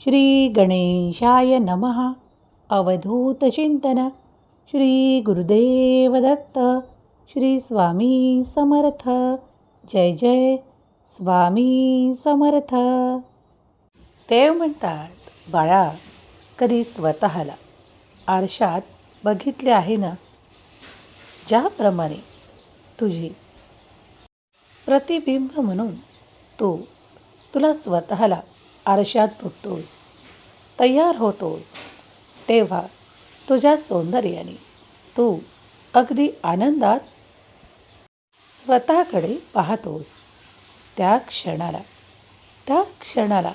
श्री गणेशाय नमः। अवधूत चिंतन। श्री गुरुदेव दत्त श्री स्वामी समर्थ। जय जय स्वामी समर्थ। देव म्हणतात बाळा कधी स्वतःला आरशात बघितले आहे ना? ज्याप्रमाणे तुझी प्रतिबिंब म्हणून तू तुला स्वतःला आरशात बघतोस तयार होतोस. तेव्हा तुझ्या सौंदर्याने तू अगदी आनंदात स्वतःकडे पाहतोस. त्या क्षणाला त्या क्षणाला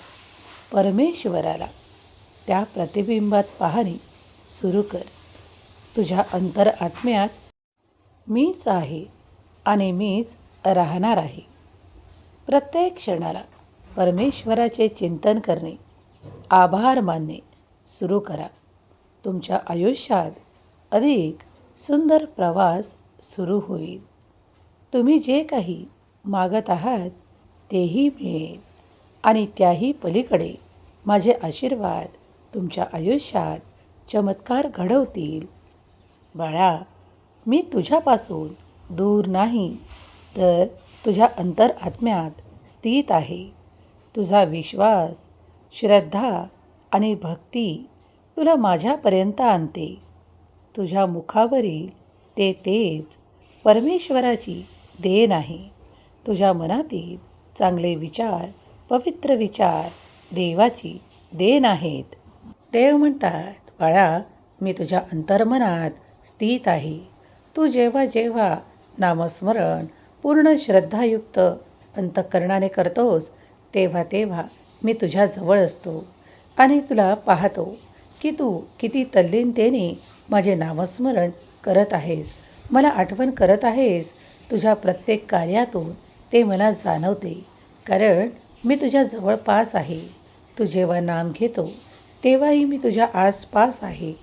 परमेश्वराला त्या प्रतिबिंबात पाहणे सुरू कर. तुझ्या अंतर आत्म्यात मीच आहे आणि मीच राहणार आहे. प्रत्येक क्षणाला परमेश्वराचे चिंतन करणे आभार मानणे सुरू करा. तुमच्या आयुष्यात अधिक सुंदर प्रवास सुरू होईल. तुम्ही जे काही मागत आहात तेही मिळेल. आणि त्याही पलीकडे माझे आशीर्वाद तुमच्या आयुष्यात चमत्कार घडवतील. बाळा मी तुझ्यापासून दूर नाही तर तुझ्या अंतर आत्म्यात स्थित आहे. तुझा विश्वास श्रद्धा आणि भक्ती तुला माझ्यापर्यंत आणते. तुझ्या मुखावरील ते तेच परमेश्वराची देण आहे. तुझ्या मनातील चांगले विचार पवित्र विचार देवाची देण आहेत. देव म्हणतात बाळा मी तुझ्या अंतर्मनात स्थित आहे. तू जेव्हा जेव्हा नामस्मरण पूर्ण श्रद्धायुक्त अंतःकरणाने करतोस तेव्हा तेव्हा मी तुझ्याजवळ असतो आणि तुला पाहतो की तू किती तल्लीनतेने माझे नामस्मरण करत आहेस. मला आठवण करत आहेस. तुझ्या प्रत्येक कार्यातून ते मला जाणवते. कारण मी तुझ्या जवळपास आहे. तू जेव्हा नाम घेतो तेव्हाही मी तुझ्या आसपास आहे.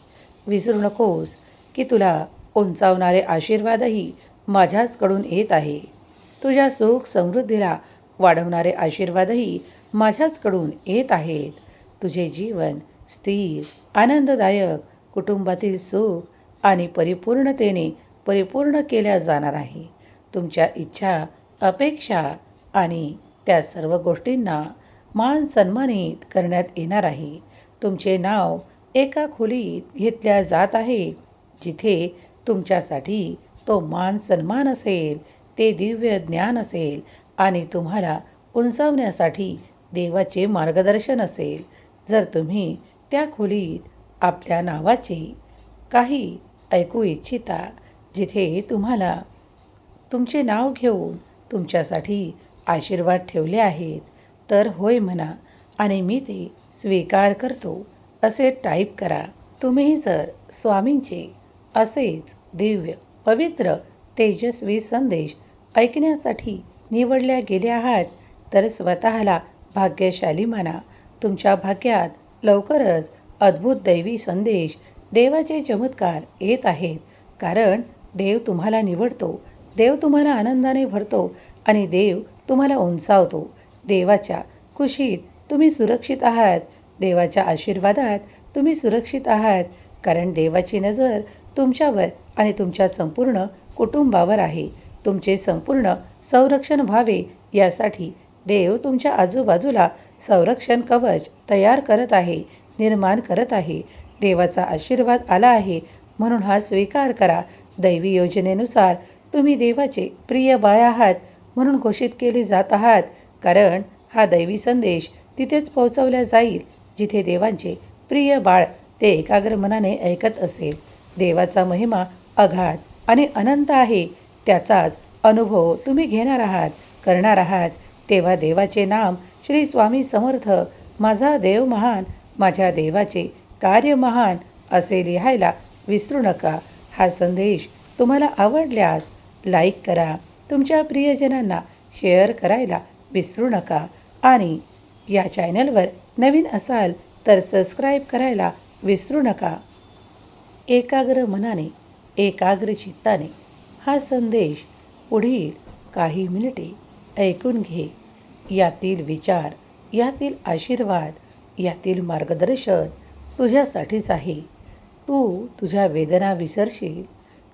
विसरू नकोस की तुला उंचावणारे आशीर्वादही माझ्याचकडून येत आहे. तुझ्या सुख समृद्धीला वाढवणारे आशीर्वादही माझ्याचकडून येत आहेत. तुझे जीवन स्थिर आनंददायक कुटुंबातील सुख आणि परिपूर्णतेने परिपूर्ण केल्या जाणार आहे. तुमच्या इच्छा अपेक्षा आणि त्या सर्व गोष्टींना मान सन्मानित करण्यात येणार आहे. तुमचे नाव एका खोलीत घेतल्या जात आहे जिथे तुमच्यासाठी तो मान सन्मान असेल ते दिव्य ज्ञान असेल आणि तुम्हाला उंचावण्यासाठी देवाचे मार्गदर्शन असेल. जर तुम्ही त्या खोलीत आपल्या नावाचे काही ऐकू इच्छिता जिथे तुम्हाला तुमचे नाव घेऊन तुमच्यासाठी आशीर्वाद ठेवले आहेत तर होय म्हणा आणि मी ते स्वीकार करतो असे टाईप करा. तुम्ही जर स्वामींचे असेच दिव्य पवित्र तेजस्वी संदेश ऐकण्यासाठी निवडल्या गेल्या आहात तर स्वतःला भाग्यशाली माना. तुमच्या भाग्यात लवकरच अद्भुत दैवी संदेश देवाचे चमत्कार येत आहेत. कारण देव तुम्हाला निवडतो देव तुम्हाला आनंदाने भरतो आणि देव तुम्हाला उंचावतो. देवाच्या खुशीत तुम्ही सुरक्षित आहात देवाच्या आशीर्वादात तुम्ही सुरक्षित आहात. कारण देवाची नजर तुमच्यावर आणि तुमच्या संपूर्ण कुटुंबावर आहे. तुमचे संपूर्ण संरक्षण व्हावे. यासाठी देव तुमच्या आजूबाजूला संरक्षण कवच तयार करत आहे निर्माण करत आहे. देवाचा आशीर्वाद आला आहे म्हणून हा स्वीकार करा. दैवी योजनेनुसार तुम्ही देवाचे प्रिय बाळ आहात म्हणून घोषित केले जात आहात. कारण हा दैवी संदेश तिथेच पोहोचवला जाईल जिथे देवांचे प्रिय बाळ ते एकाग्र मनाने ऐकत असेल. देवाचा महिमा अघात आणि अनंत आहे. त्याचाच अनुभव तुम्ही घेणार आहात करणार आहात. तेव्हा देवाचे नाम श्री स्वामी समर्थ माझा देव महान माझ्या देवाचे कार्य महान असे लिहायला विसरू नका. हा संदेश तुम्हाला आवडल्यास लाईक करा. तुमच्या प्रियजनांना शेअर करायला विसरू नका. आणि या चॅनलवर नवीन असाल तर सबस्क्राईब करायला विसरू नका. एकाग्र मनाने एकाग्र चित्ताने हा संदेश पुढील काही मिनिटे ऐकून घे. यातील विचार यातील आशीर्वाद यातील मार्गदर्शन तुझ्यासाठीच आहे. तू तुझ्या वेदना विसरशील.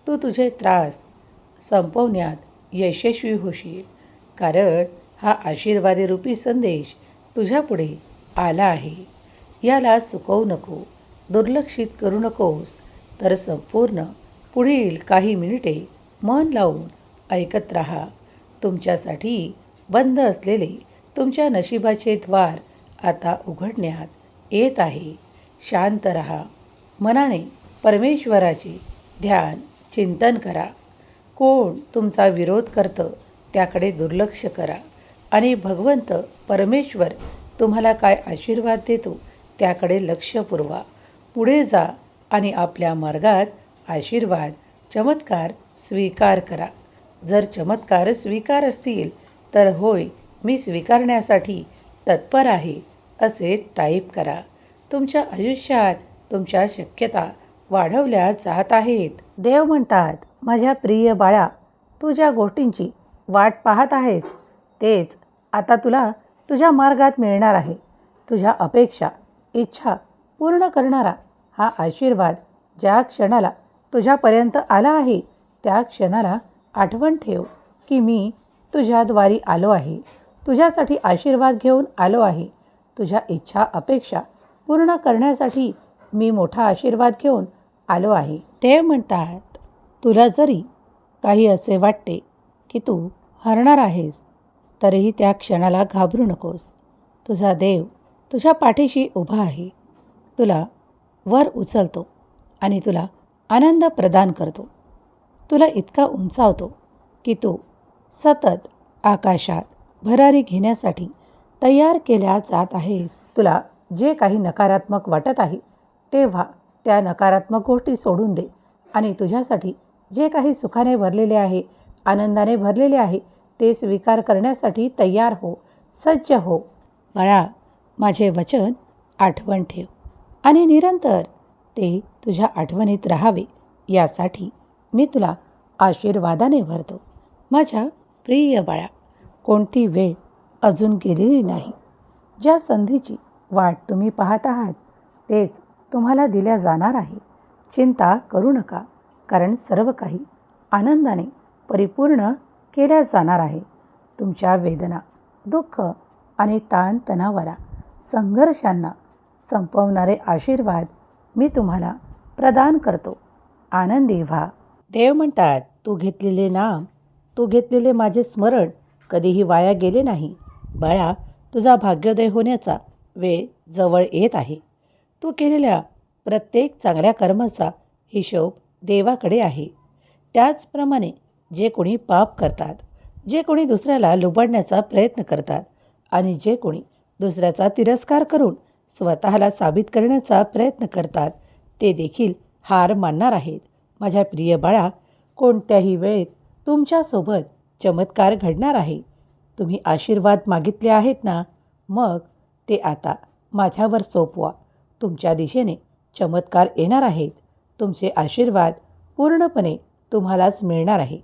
तू तुझे त्रास संपवण्यात यशस्वी होशील. कारण हा आशीर्वादी रूपी संदेश तुझ्यापुढे आला आहे. याला चुकवू नको दुर्लक्षित करू नकोस. तर संपूर्ण पुढील काही मिनिटे मन लावून ऐकत राहा. तुमच्यासाठी बंद असलेले तुमच्या नशिबाचे द्वार आता उघडण्यात येत आहे. शांत रहा. मनाने परमेश्वराचे ध्यान चिंतन करा. कोण तुमचा विरोध करतं त्याकडे दुर्लक्ष करा. आणि भगवंत परमेश्वर तुम्हाला काय आशीर्वाद देतो त्याकडे लक्ष पुरवा. पुढे जा आणि आपल्या मार्गात आशीर्वाद चमत्कार स्वीकार करा. जर चमत्कार स्वीकार असतील तर होय मी स्वीकारण्यासाठी तत्पर आहे असे टाईप करा. तुमच्या आयुष्यात तुमच्या शक्यता वाढवल्या जात आहेत. देव म्हणतात माझ्या प्रिय बाळा तू ज्या गोष्टींची वाट पाहत आहेस तेच आता तुला तुझ्या मार्गात मिळणार आहे. तुझ्या अपेक्षा इच्छा पूर्ण करणारा हा आशीर्वाद ज्या क्षणाला तुझ्यापर्यंत आला आहे त्या क्षणाला आठवण ठेव की मी तुझ्याद्वारी आलो आहे. तुझ्यासाठी आशीर्वाद घेऊन आलो आहे. तुझ्या इच्छा अपेक्षा पूर्ण करण्यासाठी मी मोठा आशीर्वाद घेऊन आलो आहे. ते म्हणतात तुला जरी काही असे वाटते की तू हरणार आहेस तरीही त्या क्षणाला घाबरू नकोस. तुझा देव तुझ्या पाठीशी उभा आहे. तुला वर उचलतो आणि तुला आनंद प्रदान करतो. तुला इतका उंचावतो की तू सतत आकाशात भरारी घेण्यासाठी तयार केल्या जात आहेस. तुला जे काही नकारात्मक वाटत आहे तेव्हा त्या नकारात्मक गोष्टी सोडून दे आणि तुझ्यासाठी जे काही सुखाने भरलेले आहे आनंदाने भरलेले आहे ते स्वीकार करण्यासाठी तयार हो सज्ज हो. बाळा माझे वचन आठवण ठेव आणि निरंतर ते तुझ्या आठवणीत राहावे यासाठी मी तुला आशीर्वादाने भरतो. माझ्या प्रिय बाळा कोणती वेळ अजून गेलेली नाही. ज्या संधीची वाट तुम्ही पाहत आहात तेच तुम्हाला दिल्या जाणार आहे. चिंता करू नका कारण सर्व काही आनंदाने परिपूर्ण केल्या जाणार आहे. तुमच्या वेदना दुःख आणि ताणतणावाला संघर्षांना संपवणारे आशीर्वाद मी तुम्हाला प्रदान करतो. आनंदी व्हा. देव म्हणतात तू घेतलेले नाम तू घेतलेले माझे स्मरण कधीही वाया गेले नाही. बाळा तुझा भाग्योदय होण्याचा वेळ जवळ येत आहे. तू केलेल्या प्रत्येक चांगल्या कर्माचा हिशोब देवाकडे आहे. त्याचप्रमाणे जे कोणी पाप करतात जे कोणी दुसऱ्याला लुबाडण्याचा प्रयत्न करतात आणि जे कोणी दुसऱ्याचा तिरस्कार करून स्वतःला साबित करण्याचा प्रयत्न करतात ते देखील हार मानणार आहेत. माझ्या प्रिय बाळा कोणत्याही वेळेत तुमच्यासोबत चमत्कार घडणार आहे. तुम्ही आशीर्वाद मागितले आहेत ना? मग ते आता माझ्यावर सोपवा. तुमच्या दिशेने चमत्कार येणार आहेत. तुमचे आशीर्वाद पूर्णपणे तुम्हालाच मिळणार आहे.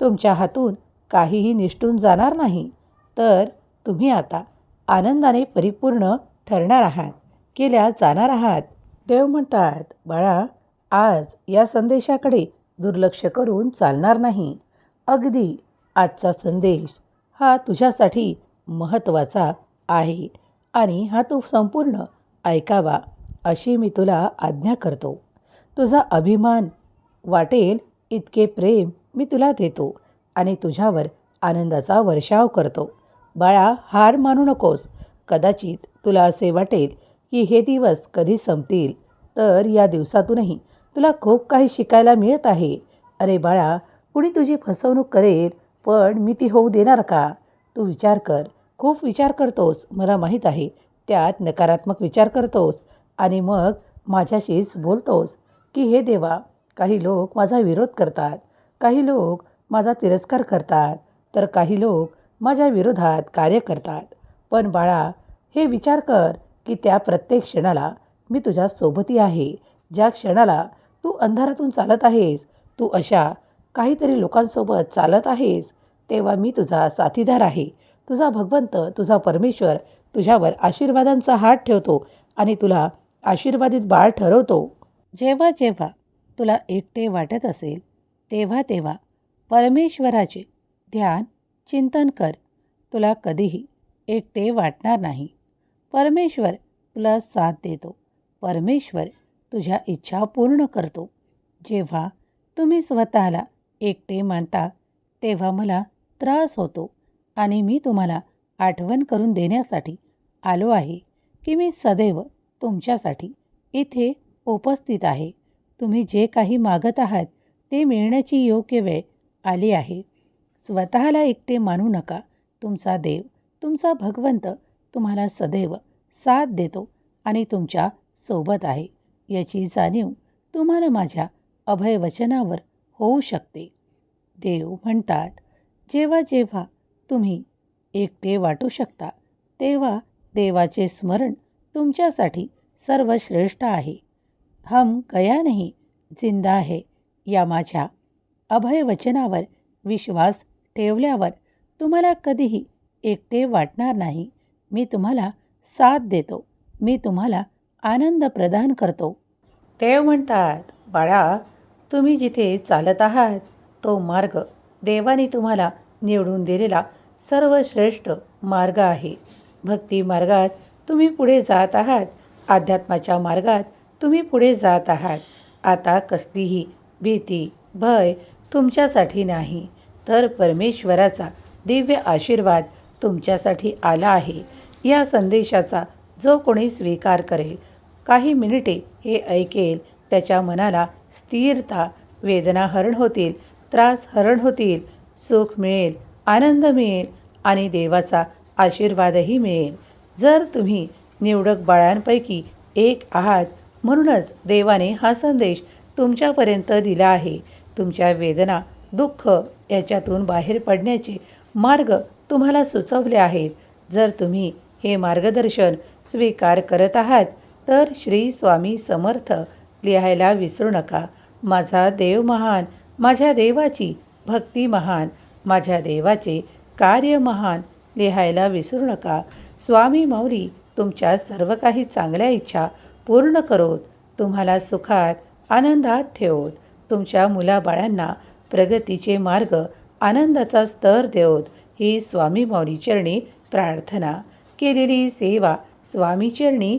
तुमच्या हातून काहीही निष्ठून जाणार नाही. तर तुम्ही आता आनंदाने परिपूर्ण ठरणार आहात. केल्या जाणार आहात. देव म्हणतात बाळा आज या संदेशाकडे दुर्लक्ष करून चालणार नाही. अगदी आजचा संदेश हा तुझ्यासाठी महत्त्वाचा आहे आणि हा तू संपूर्ण ऐकावा अशी मी तुला आज्ञा करतो. तुझा अभिमान वाटेल इतके प्रेम मी तुला देतो आणि तुझ्यावर आनंदाचा वर्षाव करतो. बाळा हार मानू नकोस. कदाचित तुला असे वाटेल की हे दिवस कधी संपतील तर या दिवसातूनही तुला खूप काही शिकायला मिळत आहे. अरे बाळा कुणी तुझी फसवणूक करेल पण मी ती होऊ देणार का? तू विचार कर. खूप विचार करतोस मला माहीत आहे. त्यात नकारात्मक विचार करतोस आणि मग माझ्याशीच बोलतोस. की हे देवा काही लोक माझा विरोध करतात. काही लोक माझा तिरस्कार करतात. तर काही लोक माझ्या विरोधात कार्य करतात. पण बाळा हे विचार कर की त्या प्रत्येक क्षणाला मी तुझ्या सोबती आहे. ज्या क्षणाला तू अंधारातून चालत आहेस. तू अशा काहीतरी लोकांसोबत चालत आहेस. तेव्हा मी तुझा साथीदार आहे. तुझा भगवंत तुझा परमेश्वर तुझ्यावर आशीर्वादांचा हात ठेवतो आणि तुला आशीर्वादित बाळ ठरवतो. जेव्हा जेव्हा तुला एकटे वाटत असेल तेव्हा तेव्हा परमेश्वराचे ध्यान चिंतन कर. तुला कधीही एकटे वाटणार नाही. परमेश्वर तुला साथ देतो. परमेश्वर तुझ्या इच्छा पूर्ण करतो. जेव्हा तुम्ही स्वतःला एकटे मानता तेव्हा मला त्रास होतो आणि मी तुम्हाला आठवण करून देण्यासाठी आलो आहे की मी सदैव तुमच्यासाठी इथे उपस्थित आहे. तुम्ही जे काही मागत आहात ते मिळण्याची योग्य वेळ आली आहे. स्वतःला एकटे मानू नका. तुमचा देव तुमचा भगवंत तुम्हाला सदैव साथ देतो आणि तुमच्यासोबत आहे. याची जाणीव तुम्हाला माझ्या अभयवचनावर होऊ शकते. देव म्हणतात जेव्हा जेव्हा तुम्ही एकटे वाटू शकता तेव्हा देवाचे स्मरण तुमच्यासाठी सर्वश्रेष्ठ आहे. हम गया नाही जिंदा आहे या माझ्या अभयवचनावर विश्वास ठेवल्यावर तुम्हाला कधीही एकटे वाटणार नाही. मी तुम्हाला साथ देतो. मी तुम्हाला आनंद प्रदान करतो. देव म्हणतात बाळा तुम्ही जिथे चालत आहात तो मार्ग देवाने तुम्हाला निवडून दिलेला सर्वश्रेष्ठ मार्ग आहे. भक्ती मार्गात तुम्ही पुढे जात आहात अध्यात्माच्या मार्गात तुम्ही पुढे जात आहात. आता कसलीही भीती भय तुमच्यासाठी नाही तर परमेश्वराचा दिव्य आशीर्वाद तुमच्यासाठी आला आहे. या संदेशाचा जो कोणी स्वीकार करेल काही मिनिटे हे ऐकेल त्याच्या मनाला स्थिरता वेदना हरण होतील त्रास हरण होतील सुख मिळेल आनंद मिळेल आणि देवाचा आशीर्वादही मिळेल. जर तुम्ही निवडक बाळांपैकी एक आहात म्हणूनच देवाने हा संदेश तुमच्यापर्यंत दिला आहे. तुमच्या वेदना दुःख याच्यातून बाहेर पडण्याचे मार्ग तुम्हाला सुचवले आहेत. जर तुम्ही हे मार्गदर्शन स्वीकार करत आहात तर श्री स्वामी समर्थ लिहायला विसरू नका. माझा देव महान माझ्या देवाची भक्ती महान माझ्या देवाचे कार्य महान लिहायला विसरू नका. स्वामी मौली तुमच्या सर्व काही चांगल्या इच्छा पूर्ण करोत. तुम्हाला सुखात आनंदात ठेवत. तुमच्या मुलाबाळांना प्रगतीचे मार्ग आनंदाचा स्तर देवत. ही स्वामी मौलीचरणी प्रार्थना. केलेली सेवा स्वामीचरणी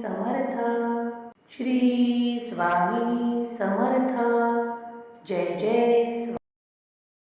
श्री स्वामी समर्थ. जय जय.